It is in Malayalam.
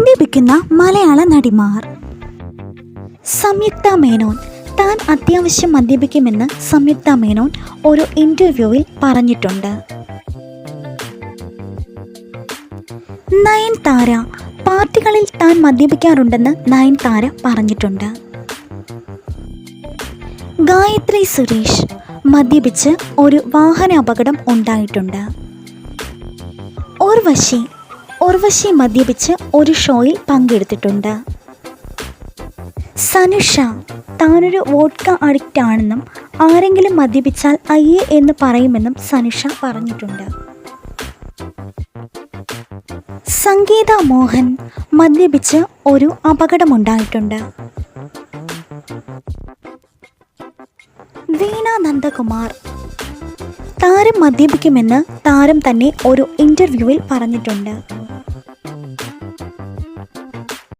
മദ്യപിക്കുന്ന മലയാള നടിമാർ. സംയുക്ത മേനോൻ. താൻ അത്യാവശ്യം മദ്യപിക്കുമെന്ന് സംയുക്ത മേനോൻ ഒരു ഇന്റർവ്യൂവിൽ പറഞ്ഞിട്ടുണ്ട്. നയൻതാര. പാർട്ടികളിൽ താൻ മദ്യപിക്കാറുണ്ടെന്ന് നയൻതാര പറഞ്ഞിട്ടുണ്ട്. ഗായത്രി സുരേഷ്. മദ്യപിച്ച് ഒരു വാഹന അപകടം ഉണ്ടായിട്ടുണ്ട്. ഉർവശി. ഉർവശി മദ്യപിച്ച് ഒരു ഷോയിൽ പങ്കെടുത്തിട്ടുണ്ട്. സനുഷ താനൊരു വോഡ്ക അഡിക്റ്റ് ആണെന്നും ആരെങ്കിലും മദ്യപിച്ചാൽ അയ്യേ എന്ന് പറയുമെന്നും സനുഷ പറഞ്ഞിട്ടുണ്ട്. സംഗീത മോഹൻ മദ്യപിച്ച് ഒരു അപകടമുണ്ടായിട്ടുണ്ട്. വീണ നന്ദകുമാർ താരം മദ്യപിക്കുമെന്ന് താരം തന്നെ ഒരു ഇന്റർവ്യൂവിൽ പറഞ്ഞിട്ടുണ്ട്.